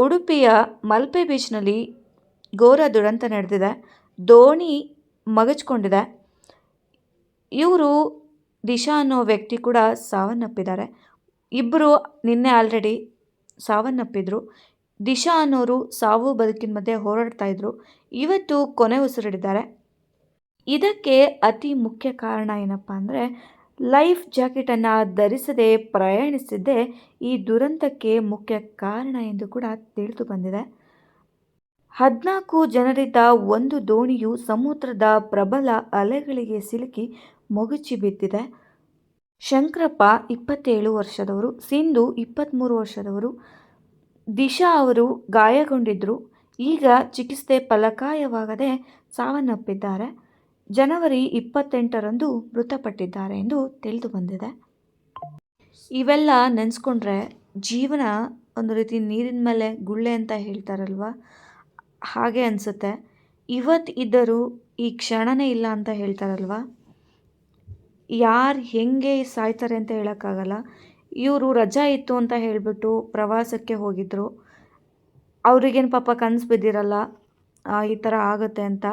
ಉಡುಪಿಯ ಮಲ್ಪೆ ಬೀಚ್ನಲ್ಲಿ ಘೋರ ದುರಂತ ನಡೆದಿದೆ. ದೋಣಿ ಮಗಚ್ಕೊಂಡಿದೆ. ಇವರು ದಿಶಾ ಅನ್ನೋ ವ್ಯಕ್ತಿ ಕೂಡ ಸಾವನ್ನಪ್ಪಿದ್ದಾರೆ. ಇಬ್ಬರು ನಿನ್ನೆ ಆಲ್ರೆಡಿ ಸಾವನ್ನಪ್ಪಿದ್ರು. ದಿಶಾ ಅನ್ನೋರು ಸಾವು ಬದುಕಿನ ಮಧ್ಯೆ ಹೋರಾಡ್ತಾ ಇದ್ರು. ಇವತ್ತು ಕೊನೆ ಉಸಿರಿಡಿದ್ದಾರೆ. ಇದಕ್ಕೆ ಅತಿ ಮುಖ್ಯ ಕಾರಣ ಏನಪ್ಪ ಅಂದರೆ ಲೈಫ್ ಜಾಕೆಟನ್ನು ಧರಿಸದೆ ಪ್ರಯಾಣಿಸಿದ್ದೇ ಈ ದುರಂತಕ್ಕೆ ಮುಖ್ಯ ಕಾರಣ ಎಂದು ಕೂಡ ತಿಳಿದು ಬಂದಿದೆ. ಹದಿನಾಲ್ಕು ಜನರಿದ್ದ ಒಂದು ದೋಣಿಯು ಸಮುದ್ರದ ಪ್ರಬಲ ಅಲೆಗಳಿಗೆ ಸಿಲುಕಿ ಮುಗುಚಿ ಬಿದ್ದಿದೆ. ಶಂಕರಪ್ಪ ಇಪ್ಪತ್ತೇಳು ವರ್ಷದವರು, ಸಿಂಧು ಇಪ್ಪತ್ತ್ಮೂರು ವರ್ಷದವರು, ದಿಶಾ ಅವರು ಗಾಯಗೊಂಡಿದ್ದರು ಈಗ ಚಿಕಿತ್ಸೆ ಫಲಕಾಯವಾಗದೆ ಸಾವನ್ನಪ್ಪಿದ್ದಾರೆ. ಜನವರಿ ಇಪ್ಪತ್ತೆಂಟರಂದು ಮೃತಪಟ್ಟಿದ್ದಾರೆ ಎಂದು ತಿಳಿದು ಬಂದಿದೆ ಇವೆಲ್ಲ ನೆನೆಸ್ಕೊಂಡ್ರೆ ಜೀವನ ಒಂದು ರೀತಿ ನೀರಿನ ಮೇಲೆ ಗುಳ್ಳೆ ಅಂತ ಹೇಳ್ತಾರಲ್ವ? ಹಾಗೆ ಅನಿಸುತ್ತೆ. ಇವತ್ತು ಇದ್ದರೂ ಈ ಕ್ಷಣನೇ ಇಲ್ಲ ಅಂತ ಹೇಳ್ತಾರಲ್ವ? ಯಾರು ಹೆಂಗೆ ಸಾಯ್ತಾರೆ ಅಂತ ಹೇಳೋಕ್ಕಾಗಲ್ಲ. ಇವರು ರಜಾ ಇತ್ತು ಅಂತ ಹೇಳಿಬಿಟ್ಟು ಪ್ರವಾಸಕ್ಕೆ ಹೋಗಿದ್ದರು ಅವ್ರಿಗೇನು ಪಾಪ ಕನಸು ಬಿದ್ದಿರಲ್ಲ ಈ ಥರ ಆಗುತ್ತೆ ಅಂತ.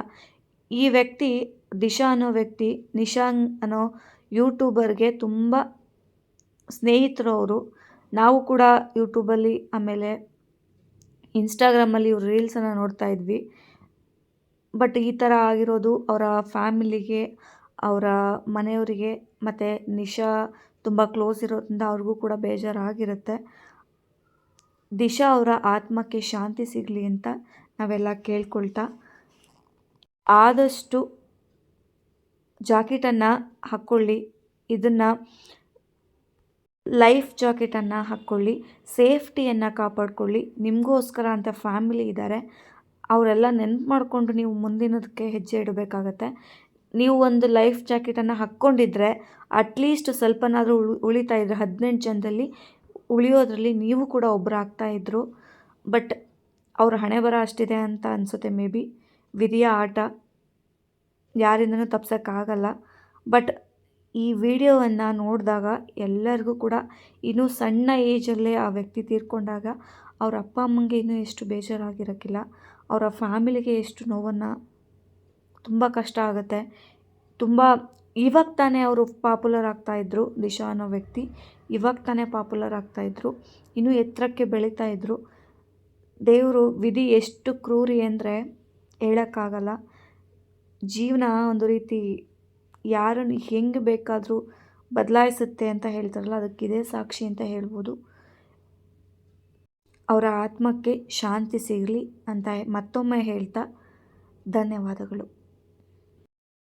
ಈ ವ್ಯಕ್ತಿ ದಿಶಾ ಅನ್ನೋ ವ್ಯಕ್ತಿ ನಿಶಾಂಗ್ ಅನ್ನೋ ಯೂಟ್ಯೂಬರ್ಗೆ ತುಂಬ ಸ್ನೇಹಿತರು ಅವರು ನಾವು ಕೂಡ ಯೂಟ್ಯೂಬಲ್ಲಿ, ಆಮೇಲೆ ಇನ್ಸ್ಟಾಗ್ರಾಮಲ್ಲಿ ಇವ್ರ ರೀಲ್ಸನ್ನು ನೋಡ್ತಾ ಇದ್ವಿ. ಬಟ್ ಈ ಥರ ಆಗಿರೋದು ಅವರ ಫ್ಯಾಮಿಲಿಗೆ, ಅವರ ಮನೆಯವರಿಗೆ, ಮತ್ತು ನಿಶಾ ತುಂಬ ಕ್ಲೋಸ್ ಇರೋದ್ರಿಂದ ಅವ್ರಿಗೂ ಕೂಡ ಬೇಜಾರಾಗಿರುತ್ತೆ. ದಿಶಾ ಅವರ ಆತ್ಮಕ್ಕೆ ಶಾಂತಿ ಸಿಗಲಿ ಅಂತ ನಾವೆಲ್ಲ ಕೇಳ್ಕೊಳ್ತಾ. ಆದಷ್ಟು ಜಾಕೆಟನ್ನು ಹಾಕ್ಕೊಳ್ಳಿ ಇದನ್ನು ಲೈಫ್ ಜಾಕೆಟನ್ನು ಹಾಕ್ಕೊಳ್ಳಿ ಸೇಫ್ಟಿಯನ್ನು ಕಾಪಾಡಿಕೊಳ್ಳಿ. ನಿಮಗೋಸ್ಕರ ಅಂತ ಫ್ಯಾಮಿಲಿ ಇದ್ದಾರೆ ಅವರೆಲ್ಲ ನೆನ್ಪು ಮಾಡಿಕೊಂಡು ನೀವು ಮುಂದಿನದಕ್ಕೆ ಹೆಜ್ಜೆ ಇಡಬೇಕಾಗತ್ತೆ. ನೀವು ಒಂದು ಲೈಫ್ ಜಾಕೆಟನ್ನು ಹಾಕ್ಕೊಂಡಿದ್ರೆ ಅಟ್ಲೀಸ್ಟ್ ಸ್ವಲ್ಪನಾದರೂ ಉಳಿ, ಉಳಿತಾ ಇದ್ರೆ, ಹದಿನೆಂಟು ಜನದಲ್ಲಿ ಉಳಿಯೋದ್ರಲ್ಲಿ ನೀವು ಕೂಡ ಒಬ್ಬರು ಆಗ್ತಾಯಿದ್ರು ಬಟ್ ಅವ್ರ ಹಣೆ ಬರ ಅಷ್ಟಿದೆ ಅಂತ ಅನಿಸುತ್ತೆ ಮೇ ಬಿ ವಿಧಿಯ ಆಟ ಯಾರಿಂದನೂ ತಪ್ಸೋಕ್ಕಾಗಲ್ಲ. ಬಟ್ ಈ ವಿಡಿಯೋವನ್ನು ನೋಡಿದಾಗ ಎಲ್ಲರಿಗೂ ಕೂಡ ಇನ್ನೂ ಸಣ್ಣ ಏಜಲ್ಲೇ ಆ ವ್ಯಕ್ತಿ ತೀರ್ಕೊಂಡಾಗ ಅವ್ರ ಅಪ್ಪ ಅಮ್ಮಂಗೆ ಇನ್ನೂ ಎಷ್ಟು ಬೇಜಾರಾಗಿರೋಕ್ಕಿಲ್ಲ. ಅವರ ಫ್ಯಾಮಿಲಿಗೆ ಎಷ್ಟು ನೋವನ್ನು ತುಂಬ ಕಷ್ಟ ಆಗುತ್ತೆ. ತುಂಬ ಇವಾಗ ತಾನೇ ಅವರು ಪಾಪ್ಯುಲರ್ ಆಗ್ತಾಯಿದ್ರು ದಿಶಾ ಅನ್ನೋ ವ್ಯಕ್ತಿ. ಇವಾಗ ತಾನೇ ಪಾಪ್ಯುಲರ್ ಆಗ್ತಾಯಿದ್ರು ಇನ್ನೂ ಎತ್ತರಕ್ಕೆ ಬೆಳೀತಾಯಿದ್ರು ದೇವರು ವಿಧಿ ಎಷ್ಟು ಕ್ರೂರಿ ಅಂದರೆ ಹೇಳೋಕ್ಕಾಗಲ್ಲ. ಜೀವನ ಒಂದು ರೀತಿ ಯಾರನ್ನು ಹೆಂಗೆ ಬೇಕಾದರೂ ಬದಲಾಯಿಸುತ್ತೆ ಅಂತ ಹೇಳ್ತಾರಲ್ಲ ಅದಕ್ಕಿದೆ ಸಾಕ್ಷಿ ಅಂತ ಹೇಳ್ಬೋದು. ಅವರ ಆತ್ಮಕ್ಕೆ ಶಾಂತಿ ಸಿಗಲಿ ಅಂತ ಮತ್ತೊಮ್ಮೆ ಹೇಳ್ತಾ ಧನ್ಯವಾದಗಳು.